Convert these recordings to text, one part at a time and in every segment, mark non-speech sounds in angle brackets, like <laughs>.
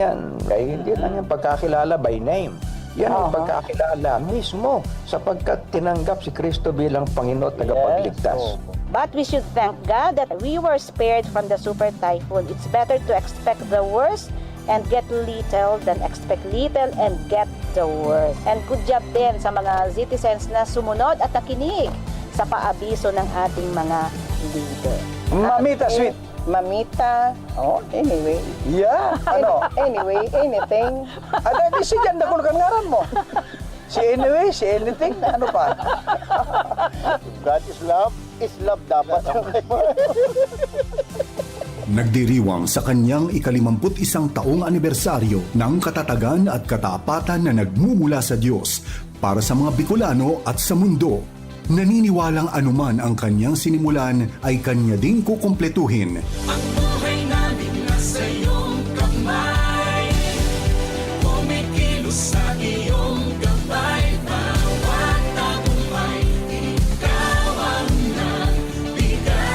Yan, ay hindi lang yung pagkakilala by name. Yan ang pagkakilala mismo sapagkat tinanggap si Kristo bilang Panginoon at tagapagligtas. Yes. But we should thank God that we were spared from the super typhoon. It's better to expect the worst and get little than expect little and get the worst. And good job din sa mga citizens na sumunod at nakinig sa paabiso ng ating mga leader. Mamita, sweet. Mamita. Oh, anyway. Yeah, ano? <laughs> Anyway, anything. Ano, di si Jan, nakulkan ngaran mo. Si anyway, si anything, ano pa? <laughs> God is love, is love dapat. <laughs> Nagdiriwang sa kanyang ikalimamput isang taong anibersaryo ng katatagan at katapatan na nagmumula sa Diyos para sa mga Bicolano at sa mundo. Naniniwalang anuman ang kanyang sinimulan ay kanya ding kukumpletuhin. Ang buhay namin nasa iyong kamay. Kumikilos sa iyong gabay Bawat tagumpay Ikaw ang nagbigay.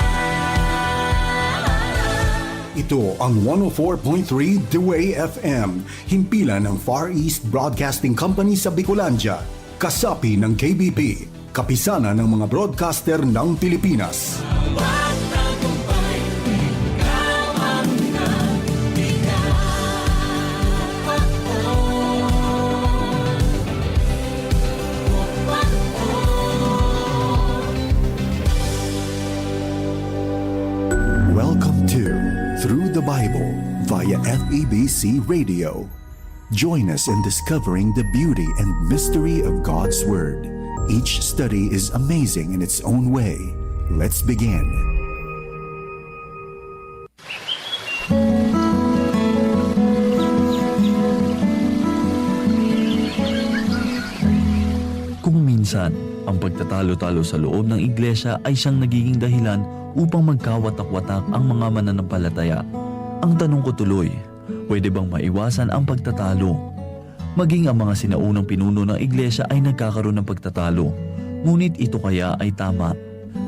Ito ang 104.3 The Way FM, himpilan ng Far East Broadcasting Company sa Bicolandia, kasapi ng KBP, kapisana ng mga broadcaster ng Pilipinas. Welcome to Through the Bible via FEBC Radio. Join us in discovering the beauty and mystery of God's Word. Each study is amazing in its own way. Let's begin. Kung minsan, ang pagtatalo-talo sa loob ng iglesia ay siyang nagiging dahilan upang magkawatak-watak ang mga mananampalataya. Ang tanong ko tuloy, pwede bang maiwasan ang pagtatalo? Maging ang mga sinaunang pinuno ng iglesia ay nagkakaroon ng pagtatalo. Ngunit ito kaya ay tama.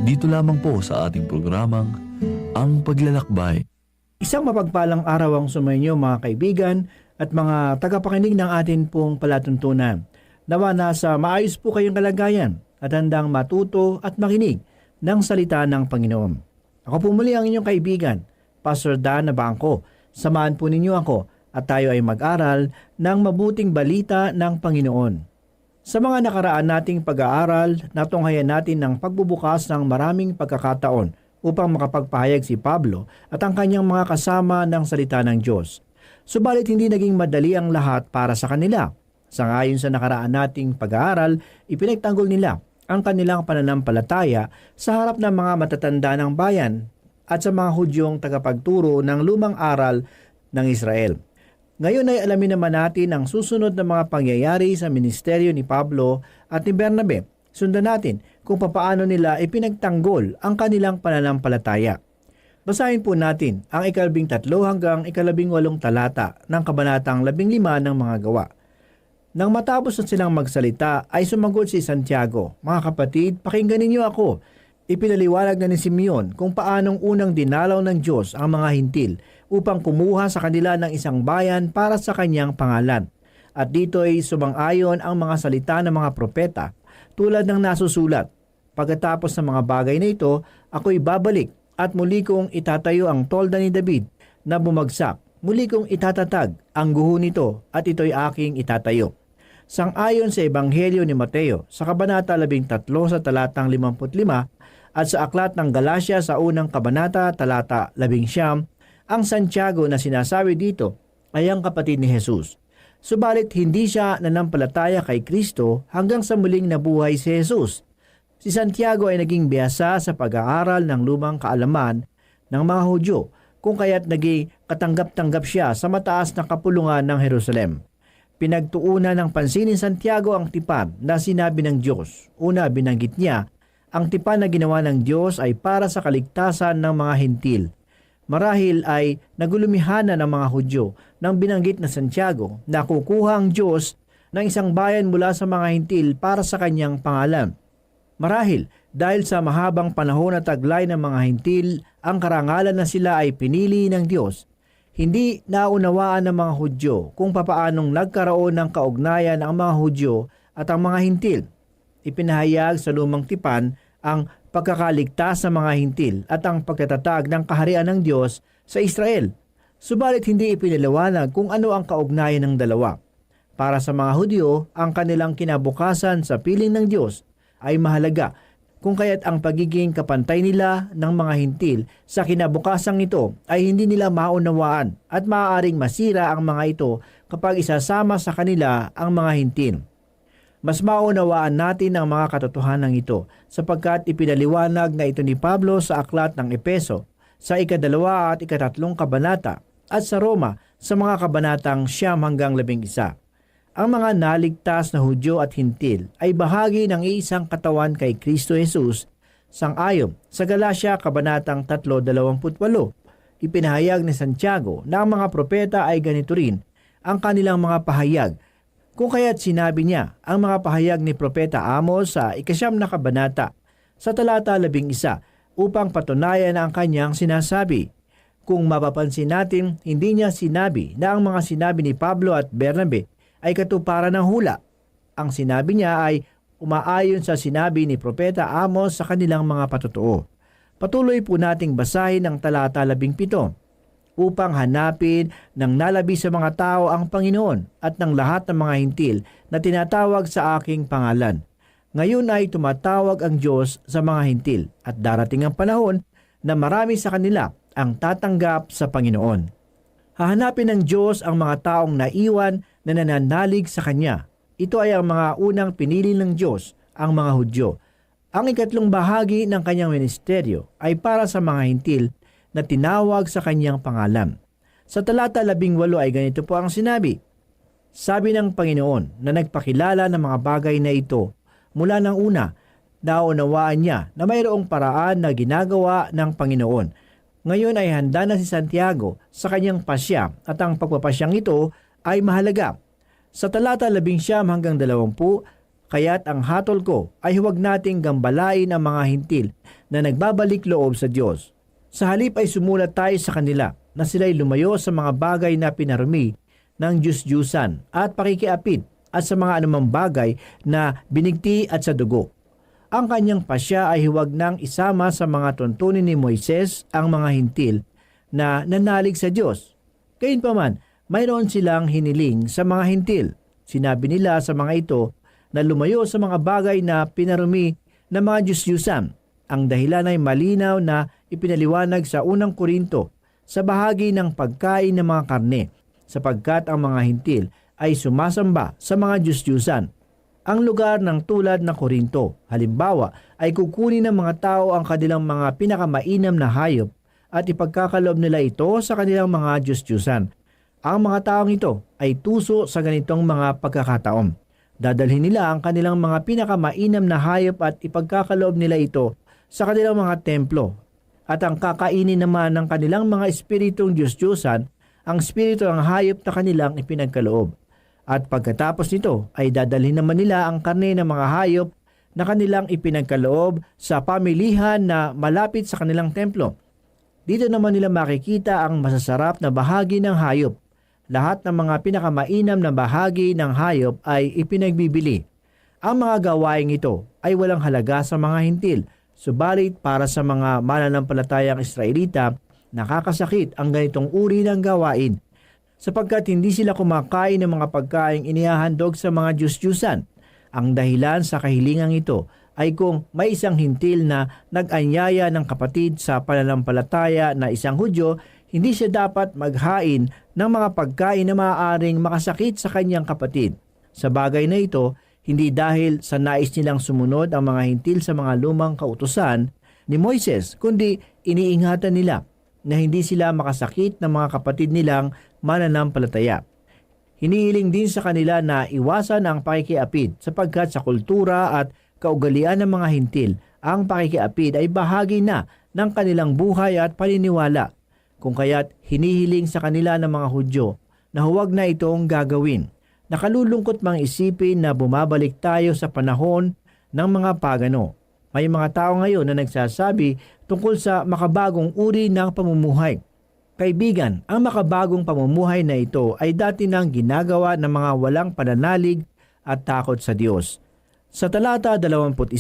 Dito lamang po sa ating programang Ang Paglalakbay. Isang mapagpalang araw ang sumainyo mga kaibigan at mga tagapakinig ng atin pong palatuntunan. Nawa nasa maayos po kayong kalagayan at handang matuto at makinig ng salita ng Panginoon. Ako po muli ang inyong kaibigan, Pastor Dan Nabangko. Samahan po ninyo ako at tayo ay mag-aral ng mabuting balita ng Panginoon. Sa mga nakaraan nating pag-aaral, natunghayan natin ng pagbubukas ng maraming pagkakataon upang makapagpahayag si Pablo at ang kanyang mga kasama ng salita ng Diyos. Subalit hindi naging madali ang lahat para sa kanila. Sangayon sa nakaraan nating pag-aaral, ipinagtanggol nila ang kanilang pananampalataya sa harap ng mga matatanda ng bayan at sa mga Hudyong tagapagturo ng lumang aral ng Israel. Ngayon ay alamin naman natin ang susunod na mga pangyayari sa ministeryo ni Pablo at ni Bernabe. Sundan natin kung papaano nila ipinagtanggol ang kanilang pananampalataya. Basahin po natin ang ikalabing tatlo hanggang ikalabing walong talata ng kabanatang labing lima ng mga gawa. Nang matapos na silang magsalita ay sumagot si Santiago, Mga kapatid, pakinggan ninyo ako. Ipinaliwanag na ni Simeon kung paanong unang dinalaw ng Diyos ang mga hintil upang kumuha sa kanila ng isang bayan para sa kanyang pangalan. At dito ay sumang-ayon ang mga salita ng mga propeta tulad ng nasusulat. Pagkatapos ng mga bagay na ito, ako'y babalik at muli kong itatayo ang tolda ni David na bumagsak. Muli kong itatatag ang guho nito at ito'y aking itatayo. Sang-ayon sa Ebanghelyo ni Mateo sa Kabanata 13 sa talatang 55 at sa Aklat ng Galacia sa unang Kabanata talata 11, ang Santiago na sinasabi dito ay ang kapatid ni Jesus. Subalit hindi siya nanampalataya kay Kristo hanggang sa muling nabuhay si Jesus. Si Santiago ay naging biyasa sa pag-aaral ng lumang kaalaman ng mga Hudyo kung kaya't naging katanggap-tanggap siya sa mataas na kapulungan ng Jerusalem. Pinagtuunan ng pansin ni Santiago ang tipan na sinabi ng Diyos. Una, binanggit niya, ang tipan na ginawa ng Diyos ay para sa kaligtasan ng mga hintil. Marahil ay nagulumihan na ng mga Hudyo nang binanggit na Santiago na kukuha ang Diyos ng isang bayan mula sa mga hintil para sa kanyang pangalan. Marahil dahil sa mahabang panahon na taglay ng mga hintil, ang karangalan na sila ay pinili ng Diyos. hindi naunawaan ng mga Hudyo kung papaanong nagkaroon ng kaugnayan ang mga Hudyo at ang mga Hintil. Ipinahayag sa lumang tipan ang pagkakaligtas ng mga Hintil at ang pagtatatag ng kaharian ng Diyos sa Israel. Subalit hindi ipinaliwanag kung ano ang kaugnayan ng dalawa. Para sa mga Hudyo, ang kanilang kinabukasan sa piling ng Diyos ay mahalaga kung kaya't ang pagiging kapantay nila ng mga hintil sa kinabukasang ito ay hindi nila maunawaan at maaaring masira ang mga ito kapag isasama sa kanila ang mga hintil. Mas maunawaan natin ang mga katotohanan ito sapagkat ipinaliwanag na ito ni Pablo sa aklat ng Epeso sa ikadalawa at ikatatlong kabanata at sa Roma sa mga kabanatang siyam hanggang labing isa. Ang mga naligtas na Hudyo at Hintil ay bahagi ng iisang katawan kay Kristo Jesus sang-ayon sa Galacia Kabanatang 3.28. Ipinahayag ni Santiago na ang mga propeta ay ganito rin ang kanilang mga pahayag. Kung kaya't sinabi niya ang mga pahayag ni Propeta Amos sa ikasyam na kabanata sa talata labing isa upang patunayan ang kanyang sinasabi. Kung mapapansin natin, hindi niya sinabi na ang mga sinabi ni Pablo at Bernabe ay katuparan ng hula. Ang sinabi niya ay umaayon sa sinabi ni Propeta Amos sa kanilang mga patutuo. Patuloy po nating basahin ang talata 17 upang hanapin ng nalabi sa mga tao ang Panginoon at ng lahat ng mga hintil na tinatawag sa aking pangalan. Ngayon ay tumatawag ang Diyos sa mga hintil at darating ang panahon na marami sa kanila ang tatanggap sa Panginoon. Hahanapin ng Diyos ang mga taong naiwan na nananalig sa Kanya. Ito ay ang mga unang pinili ng Diyos, ang mga Hudyo. Ang ikatlong bahagi ng kanyang ministeryo ay para sa mga hintil na tinawag sa kanyang pangalan. Sa talata 18 ay ganito po ang sinabi, Sabi ng Panginoon na nagpakilala ng mga bagay na ito mula ng una, naunawaan niya na mayroong paraan na ginagawa ng Panginoon. Ngayon ay handa na si Santiago sa kanyang pasya at ang pagpapasyang ito ay mahalaga. Sa talata 11 hanggang 20, kaya't ang hatol ko ay huwag nating gambalain ang mga hintil na nagbabalik loob sa Diyos. Sa halip ay sumulat tayo sa kanila na sila'y lumayo sa mga bagay na pinarumi ng Diyos-Diyusan at pakikiapid at sa mga anumang bagay na binigti at sa dugo. Ang kanyang pasya ay huwag nang isama sa mga tuntunin ni Moises ang mga hintil na nanalig sa Diyos. Gayunpaman, mayroon silang hiniling sa mga hintil. Sinabi nila sa mga ito na lumayo sa mga bagay na pinarumi ng mga Diyos-Diyusan. Ang dahilan ay malinaw na ipinaliwanag sa unang Korinto sa bahagi ng pagkain ng mga karne sapagkat ang mga hintil ay sumasamba sa mga Diyos-Diyusan. Ang lugar ng tulad na Korinto, halimbawa, ay kukunin ng mga tao ang kanilang mga pinakamainam na hayop at ipagkakalob nila ito sa kanilang mga Diyos-Diyusan. Ang mga taong ito ay tuso sa ganitong mga pagkakataon. Dadalhin nila ang kanilang mga pinakamainam na hayop at ipagkakaloob nila ito sa kanilang mga templo. At ang kakainin naman ng kanilang mga espiritong Diyos-Diyosan, ang espiritu ng hayop na kanilang ipinagkaloob. At pagkatapos nito ay dadalhin naman nila ang karne ng mga hayop na kanilang ipinagkaloob sa pamilihan na malapit sa kanilang templo. Dito naman nila makikita ang masasarap na bahagi ng hayop. Lahat ng mga pinakamainam na bahagi ng hayop ay ipinagbibili. Ang mga gawaing ito ay walang halaga sa mga hintil, subalit para sa mga mananampalatayang Israelita, nakakasakit ang ganitong uri ng gawain sapagkat hindi sila kumakain ng mga pagkaing inihahandog sa mga Diyos-Diyusan. Ang dahilan sa kahilingang ito ay kung may isang hintil na nag-anyaya ng kapatid sa pananampalataya na isang Hudyo, hindi siya dapat maghain ng mga pagkain na maaaring makasakit sa kanyang kapatid. Sa bagay na ito, hindi dahil sa nais nilang sumunod ang mga hintil sa mga lumang kautusan ni Moises, kundi iniingatan nila na hindi sila makasakit ng mga kapatid nilang mananampalataya. Hinihiling din sa kanila na iwasan ang pakikiapid sapagkat sa kultura at kaugalian ng mga hintil, ang pakikiapid ay bahagi na ng kanilang buhay at paniniwala. Kung kaya't hinihiling sa kanila ng mga Hudyo na huwag na itong gagawin. Nakalulungkot mang isipin na bumabalik tayo sa panahon ng mga pagano. May mga tao ngayon na nagsasabi tungkol sa makabagong uri ng pamumuhay. Kaibigan, ang makabagong pamumuhay na ito ay dati nang ginagawa ng mga walang pananalig at takot sa Diyos. Sa talata 21,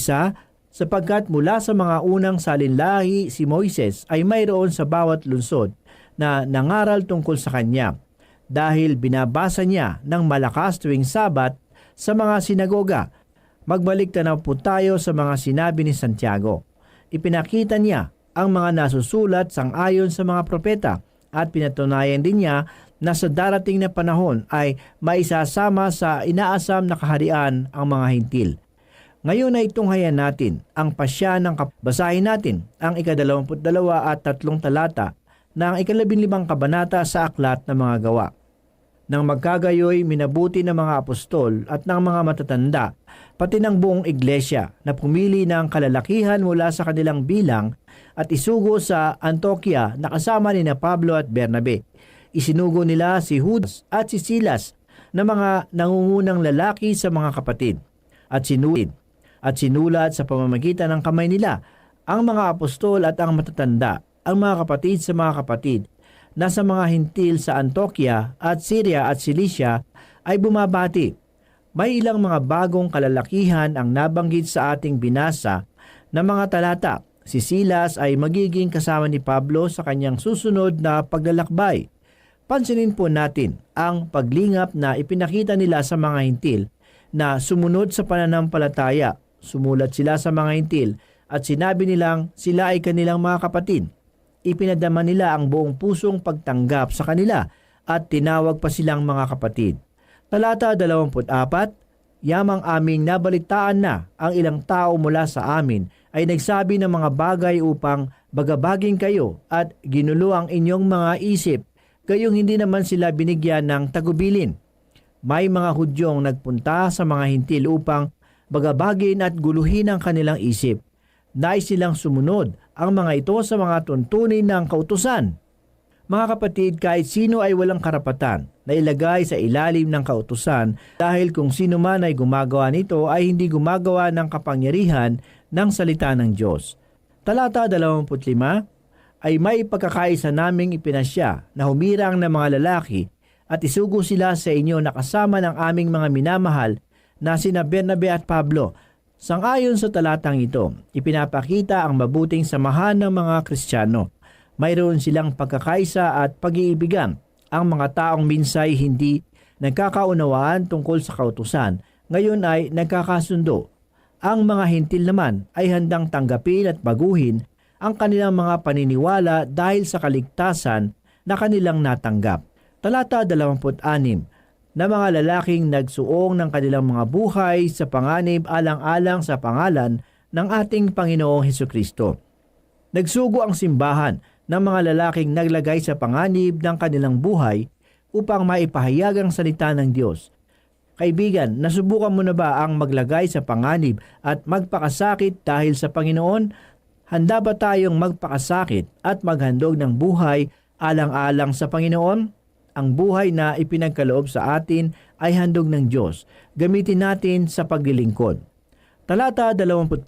sapagkat mula sa mga unang salinlahi si Moises ay mayroon sa bawat lungsod na nangaral tungkol sa kanya dahil binabasa niya ng malakas tuwing sabat sa mga sinagoga. Magbalik na po tayo sa mga sinabi ni Santiago. Ipinakita niya ang mga nasusulat sang ayon sa mga propeta at pinatunayan din niya na sa darating na panahon ay maisasama sa inaasam na kaharian ang mga hintil. Ngayon ay tunghayan natin ang pasya ng kap- basahin natin ang ikadalawamput dalawa at tatlong talata ng ikalabinlimang kabanata sa aklat ng mga gawa. Nang magkagayoy, minabuti ng mga apostol at ng mga matatanda, pati ng buong iglesia na pumili ng kalalakihan mula sa kanilang bilang at isugo sa Antioquia na kasama ni na Pablo at Bernabe. Isinugo nila si Judas at si Silas na mga nangungunang lalaki sa mga kapatid at sinulit at sinulat sa pamamagitan ng kamay nila ang mga apostol at ang matatanda, ang mga kapatid sa mga kapatid na sa mga hintil sa Antioquia at Syria at Cilicia ay bumabati. May ilang mga bagong kalalakihan ang nabanggit sa ating binasa na mga talata. Si Silas ay magiging kasama ni Pablo sa kanyang susunod na paglalakbay. Pansinin po natin ang paglingap na ipinakita nila sa mga hintil na sumunod sa pananampalataya. Sumulat sila sa mga hintil at sinabi nilang sila ay kanilang mga kapatid ipinadama nila ang buong pusong pagtanggap sa kanila at tinawag pa silang mga kapatid. Talata 24, Yamang aming nabalitaan na ang ilang tao mula sa amin ay nagsabi ng mga bagay upang bagabaging kayo at ginulo ang inyong mga isip, gayong hindi naman sila binigyan ng tagubilin. May mga hudyong nagpunta sa mga hintil upang bagabagin at guluhin ang kanilang isip. Nais silang sumunod ang mga ito sa mga tuntunin ng kautusan. Mga kapatid, kahit sino ay walang karapatan na ilagay sa ilalim ng kautusan dahil kung sino man ay gumagawa nito ay hindi gumagawa ng kapangyarihan ng salita ng Diyos. Talata 25 ay may pagkakaisa naming ipinasya na humirang ng mga lalaki at isugo sila sa inyo na kasama ng aming mga minamahal na sina Bernabe at Pablo Sangayon sa talatang ito, ipinapakita ang mabuting samahan ng mga Kristiyano. Mayroon silang pagkakaisa at pag-iibigan. Ang mga taong minsay hindi nagkakaunawaan tungkol sa kautusan, ngayon ay nagkakasundo. Ang mga hintil naman ay handang tanggapin at baguhin ang kanilang mga paniniwala dahil sa kaligtasan na kanilang natanggap. Talata 26 na mga lalaking nagsuong ng kanilang mga buhay sa panganib alang-alang sa pangalan ng ating Panginoong Heso Kristo. Nagsugo ang simbahan ng mga lalaking naglagay sa panganib ng kanilang buhay upang maipahayag ang salita ng Diyos. Kaibigan, nasubukan mo na ba ang maglagay sa panganib at magpakasakit dahil sa Panginoon? Handa ba tayong magpakasakit at maghandog ng buhay alang-alang sa Panginoon? Ang buhay na ipinagkaloob sa atin ay handog ng Diyos. Gamitin natin sa paglilingkod. Talata 27,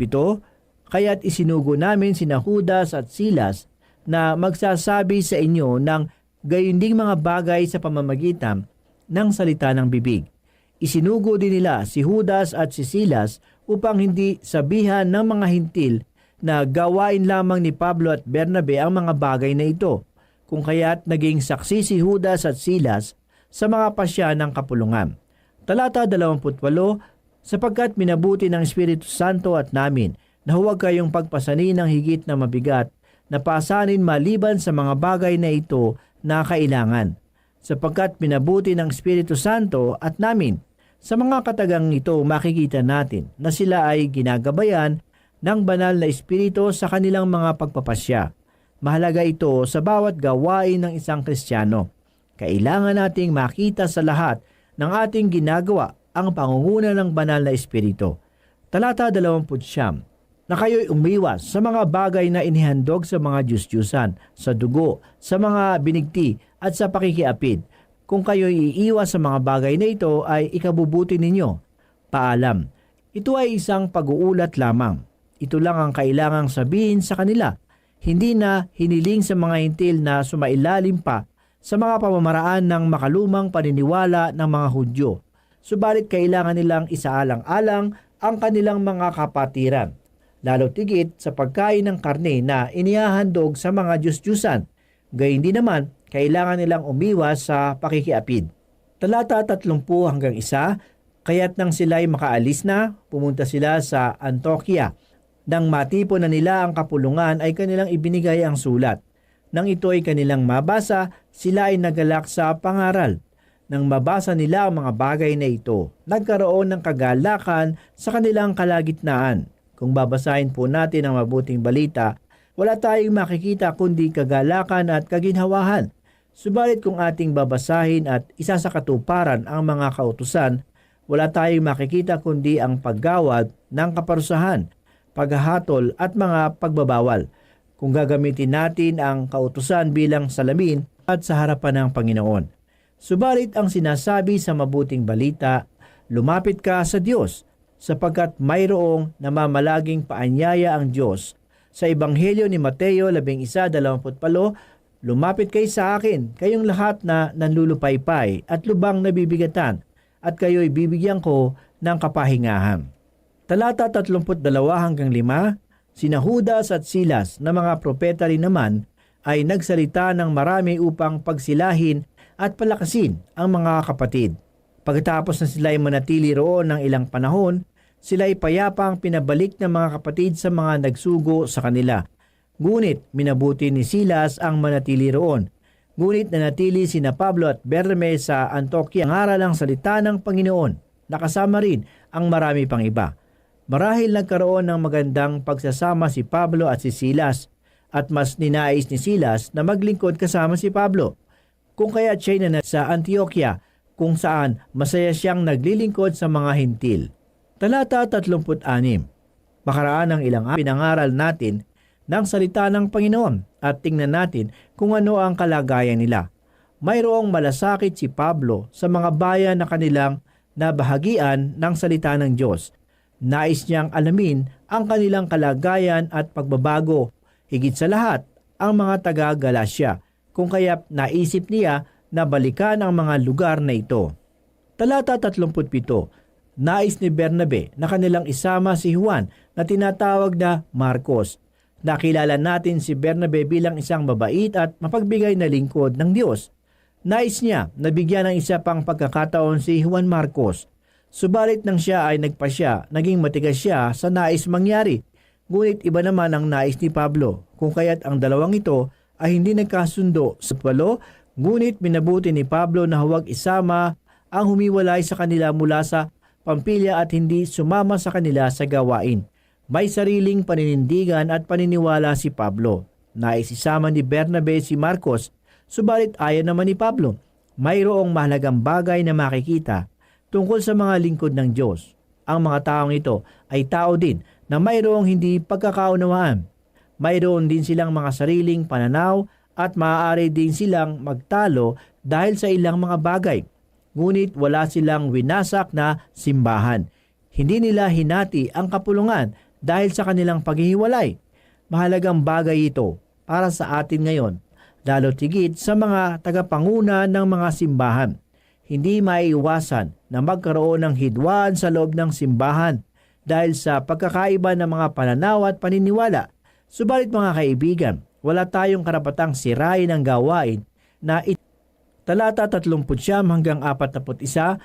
Kaya't isinugo namin sina Judas at Silas na magsasabi sa inyo ng gayunding mga bagay sa pamamagitan ng salita ng bibig. Isinugo din nila si Judas at si Silas upang hindi sabihan ng mga hintil na gawain lamang ni Pablo at Bernabe ang mga bagay na ito kung kaya't naging saksi si Judas at Silas sa mga pasya ng kapulungan. Talata 28, sapagkat minabuti ng Espiritu Santo at namin na huwag kayong pagpasanin ng higit na mabigat na pasanin maliban sa mga bagay na ito na kailangan. Sapagkat minabuti ng Espiritu Santo at namin sa mga katagang ito makikita natin na sila ay ginagabayan ng banal na Espiritu sa kanilang mga pagpapasya Mahalaga ito sa bawat gawain ng isang Kristiyano. Kailangan nating makita sa lahat ng ating ginagawa ang pangunguna ng banal na Espiritu. Talata 20 na kayo'y umiwas sa mga bagay na inihandog sa mga Diyos-Diyusan, sa dugo, sa mga binigti at sa pakikiapid. Kung kayo'y iiwas sa mga bagay na ito ay ikabubuti ninyo. Paalam. Ito ay isang pag-uulat lamang. Ito lang ang kailangang sabihin sa kanila hindi na hiniling sa mga hintil na sumailalim pa sa mga pamamaraan ng makalumang paniniwala ng mga Hudyo. Subalit kailangan nilang isaalang-alang ang kanilang mga kapatiran, lalo tigit sa pagkain ng karne na inihahandog sa mga Diyos-Diyusan. Gayun din naman, kailangan nilang umiwas sa pakikiapid. Talata 30 hanggang 1, kaya't nang sila'y makaalis na, pumunta sila sa Antioquia. Nang matipo na nila ang kapulungan ay kanilang ibinigay ang sulat. Nang ito ay kanilang mabasa, sila ay nagalak sa pangaral. Nang mabasa nila ang mga bagay na ito, nagkaroon ng kagalakan sa kanilang kalagitnaan. Kung babasahin po natin ang mabuting balita, wala tayong makikita kundi kagalakan at kaginhawahan. Subalit kung ating babasahin at isa sa katuparan ang mga kautusan, wala tayong makikita kundi ang paggawad ng kaparusahan, paghahatol at mga pagbabawal. Kung gagamitin natin ang kautusan bilang salamin at sa harapan ng Panginoon. Subalit ang sinasabi sa mabuting balita, lumapit ka sa Diyos sapagkat mayroong namamalaging paanyaya ang Diyos. Sa Ebanghelyo ni Mateo 11.28, Lumapit kayo sa akin, kayong lahat na nanlulupaypay at lubang nabibigatan, at kayo'y bibigyan ko ng kapahingahan. Talata 32 hanggang 5, sina Judas at Silas na mga propeta rin naman ay nagsalita ng marami upang pagsilahin at palakasin ang mga kapatid. Pagkatapos na sila ay manatili roon ng ilang panahon, sila ay payapang pinabalik ng mga kapatid sa mga nagsugo sa kanila. Ngunit minabuti ni Silas ang manatili roon. Ngunit nanatili sina Pablo at Berme sa Antioquia ang aral ng salita ng Panginoon. Nakasama rin ang marami pang iba. Marahil nagkaroon ng magandang pagsasama si Pablo at si Silas at mas ninais ni Silas na maglingkod kasama si Pablo. Kung kaya siya na sa Antioquia kung saan masaya siyang naglilingkod sa mga hintil. Talata 36 Makaraan ng ilang pinangaral natin ng salita ng Panginoon at tingnan natin kung ano ang kalagayan nila. Mayroong malasakit si Pablo sa mga bayan na kanilang nabahagian ng salita ng Diyos. Nais niyang alamin ang kanilang kalagayan at pagbabago. Higit sa lahat, ang mga taga-Galasya, kung kaya naisip niya na balikan ang mga lugar na ito. Talata 37, Nais ni Bernabe na kanilang isama si Juan na tinatawag na Marcos. Nakilala natin si Bernabe bilang isang mabait at mapagbigay na lingkod ng Diyos. Nais niya na bigyan ng isa pang pagkakataon si Juan Marcos. Subalit nang siya ay nagpasya, naging matigas siya sa nais mangyari. Ngunit iba naman ang nais ni Pablo, kung kaya't ang dalawang ito ay hindi nagkasundo sa palo, ngunit minabuti ni Pablo na huwag isama ang humiwalay sa kanila mula sa Pampilya at hindi sumama sa kanila sa gawain. May sariling paninindigan at paniniwala si Pablo. Nais isama ni Bernabe si Marcos, subalit ayaw naman ni Pablo. Mayroong mahalagang bagay na makikita tungkol sa mga lingkod ng Diyos. Ang mga taong ito ay tao din na mayroong hindi pagkakaunawaan. Mayroon din silang mga sariling pananaw at maaari din silang magtalo dahil sa ilang mga bagay. Ngunit wala silang winasak na simbahan. Hindi nila hinati ang kapulungan dahil sa kanilang paghihiwalay. Mahalagang bagay ito para sa atin ngayon, lalo tigit sa mga tagapanguna ng mga simbahan. Hindi maiiwasan na magkaroon ng hidwaan sa loob ng simbahan dahil sa pagkakaiba ng mga pananaw at paniniwala. Subalit mga kaibigan, wala tayong karapatang sirain ang gawain na it- talata 30 hanggang 41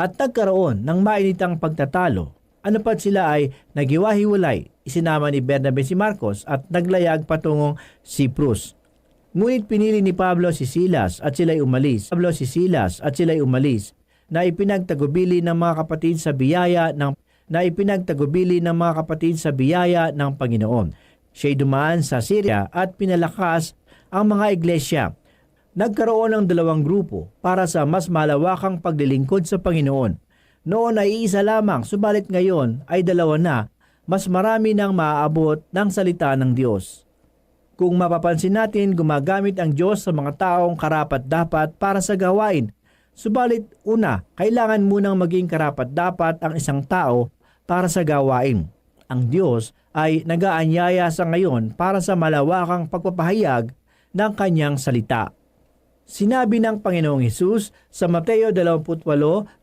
at nagkaroon ng mainitang pagtatalo. Ano pat sila ay nagiwahiwalay, isinama ni Bernabe si Marcos at naglayag patungong Cyprus. Ngunit pinili ni Pablo si Silas at sila'y umalis. Pablo si Silas at sila'y umalis na ipinagtagubili ng mga kapatid sa biyaya ng na ipinagtagubili ng mga kapatid sa biyaya ng Panginoon. Siya'y dumaan sa Syria at pinalakas ang mga iglesia. Nagkaroon ng dalawang grupo para sa mas malawakang paglilingkod sa Panginoon. Noon ay isa lamang, subalit ngayon ay dalawa na, mas marami nang maaabot ng salita ng Diyos. Kung mapapansin natin, gumagamit ang Diyos sa mga taong karapat-dapat para sa gawain. Subalit, una, kailangan munang maging karapat-dapat ang isang tao para sa gawain. ang Diyos ay nagaanyaya sa ngayon para sa malawakang pagpapahayag ng kanyang salita. Sinabi ng Panginoong Hesus sa Mateo 28,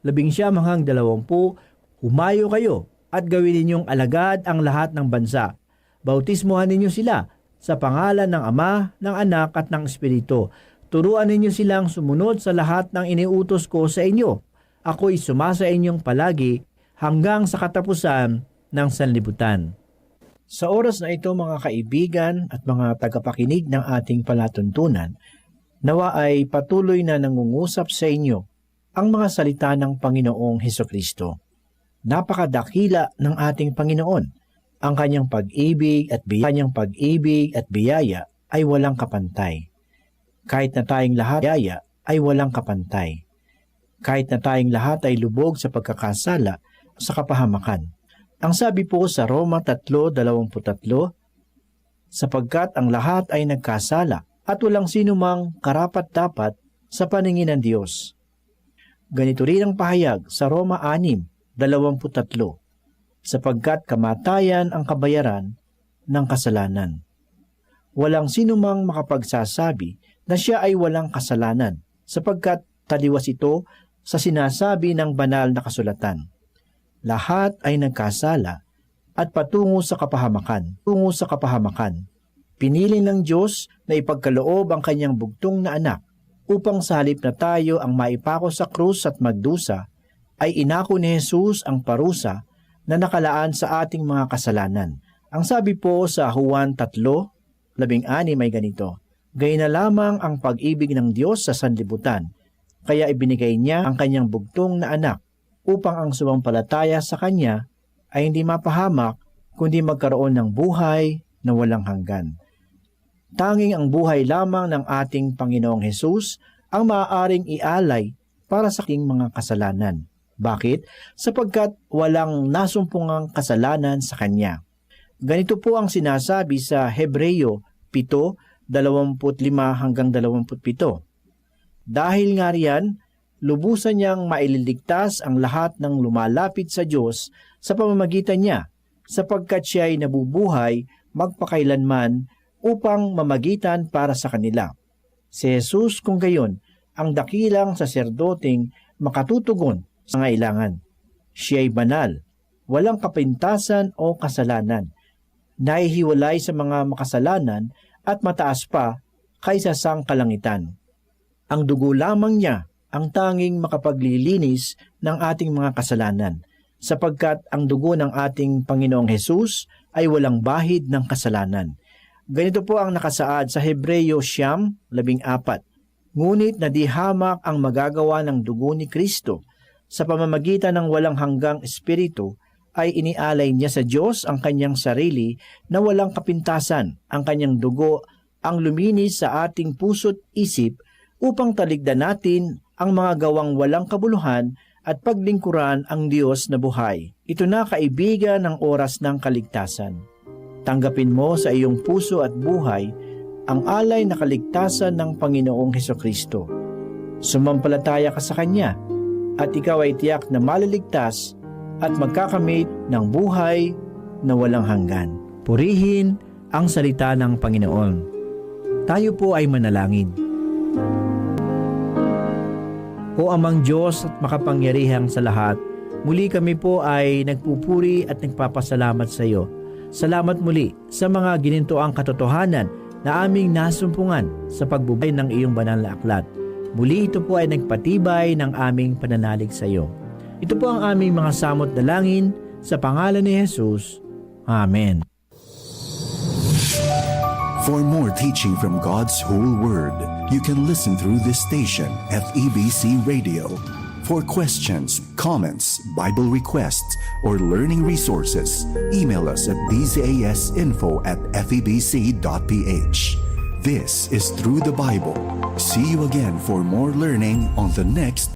11 hanggang 20, Humayo kayo at gawin ninyong alagad ang lahat ng bansa. Bautismuhan ninyo sila sa pangalan ng Ama, ng Anak at ng Espiritu. Turuan ninyo silang sumunod sa lahat ng iniutos ko sa inyo. Ako'y sumasa inyong palagi hanggang sa katapusan ng sanlibutan. Sa oras na ito mga kaibigan at mga tagapakinig ng ating palatuntunan, nawa ay patuloy na nangungusap sa inyo ang mga salita ng Panginoong Heso Kristo. Napakadakila ng ating Panginoon. Ang kanyang pag-ibig at biyaya, kanyang pag-ibig at biyaya ay walang kapantay. Kahit na tayong lahat biyaya ay walang kapantay. Kahit na tayong lahat ay lubog sa pagkakasala sa kapahamakan. Ang sabi po sa Roma 3.23, sapagkat ang lahat ay nagkasala at walang sino mang karapat-dapat sa paningin ng Diyos. Ganito rin ang pahayag sa Roma 6.23, sapagkat kamatayan ang kabayaran ng kasalanan. Walang sino mang makapagsasabi na siya ay walang kasalanan, sapagkat taliwas ito sa sinasabi ng banal na kasulatan. Lahat ay nagkasala at patungo sa kapahamakan, tungo sa kapahamakan. Pinili ng Diyos na ipagkaloob ang kanyang bugtong na anak upang sa halip na tayo ang maipako sa krus at magdusa, ay inako ni Jesus ang parusa na nakalaan sa ating mga kasalanan. Ang sabi po sa Juan 3, labing ani may ganito, Gay na lamang ang pag-ibig ng Diyos sa sanlibutan, kaya ibinigay niya ang kanyang bugtong na anak upang ang sumampalataya sa Kanya ay hindi mapahamak kundi magkaroon ng buhay na walang hanggan. Tanging ang buhay lamang ng ating Panginoong Hesus ang maaaring ialay para sa ating mga kasalanan. Bakit? Sapagkat walang nasumpungang kasalanan sa Kanya. Ganito po ang sinasabi sa Hebreyo 7, 25 hanggang 27. Dahil nga riyan, lubusan niyang maililigtas ang lahat ng lumalapit sa Diyos sa pamamagitan niya, sapagkat siya ay nabubuhay magpakailanman upang mamagitan para sa kanila. Si Jesus kung gayon, ang dakilang saserdoting makatutugon sa ngailangan. Siya ay banal, walang kapintasan o kasalanan, nahihiwalay sa mga makasalanan at mataas pa kaysa sang kalangitan. Ang dugo lamang niya ang tanging makapaglilinis ng ating mga kasalanan, sapagkat ang dugo ng ating Panginoong Hesus ay walang bahid ng kasalanan. Ganito po ang nakasaad sa Hebreyo Siyam, labing apat. Ngunit nadihamak ang magagawa ng dugo ni Kristo sa pamamagitan ng walang hanggang espiritu ay inialay niya sa Diyos ang kanyang sarili na walang kapintasan, ang kanyang dugo ang luminis sa ating puso't isip upang taligdan natin ang mga gawang walang kabuluhan at paglingkuran ang Diyos na buhay. Ito na kaibigan ng oras ng kaligtasan. Tanggapin mo sa iyong puso at buhay ang alay na kaligtasan ng Panginoong Heso Kristo. Sumampalataya ka sa Kanya at ikaw ay tiyak na maliligtas at magkakamit ng buhay na walang hanggan. Purihin ang salita ng Panginoon. Tayo po ay manalangin. O amang Diyos at makapangyarihang sa lahat, muli kami po ay nagpupuri at nagpapasalamat sa iyo. Salamat muli sa mga ginintoang katotohanan na aming nasumpungan sa pagbubay ng iyong banal na aklat. Muli ito po ay nagpatibay ng aming pananalig sa iyo. Ito po ang aming mga samot dalangin sa pangalan ni Jesus. Amen. For more teaching from God's whole word, you can listen through this station, FEBC Radio. For questions, comments, Bible requests, or learning resources, email us at bzasinfo at febc.ph. This is Through the Bible. See you again for more learning on the next